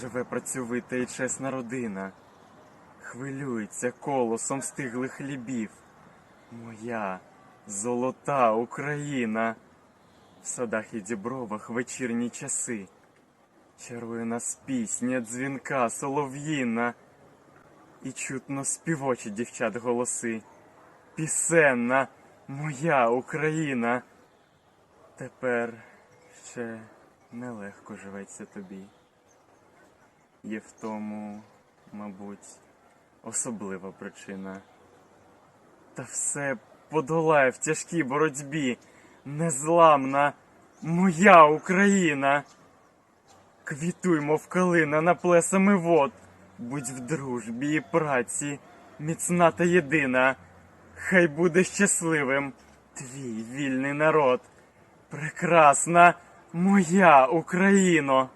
живе працьовита і чесна родина. Хвилюється колосом стиглих хлібів. Моя золота Україна. В садах і дібровах вечірні часи. Чарує нас пісня, дзвінка, солов'їна. І чутно співочі дівчат голоси. Пісенна моя Україна. Тепер ще нелегко живеться тобі. Є в тому, мабуть, особлива причина. Та все подолає в тяжкій боротьбі незламна моя Україна. Квітуй, мов калина на плесами вод, будь в дружбі і праці, міцна та єдина. Хай буде щасливим твій вільний народ. Прекрасна моя Україно.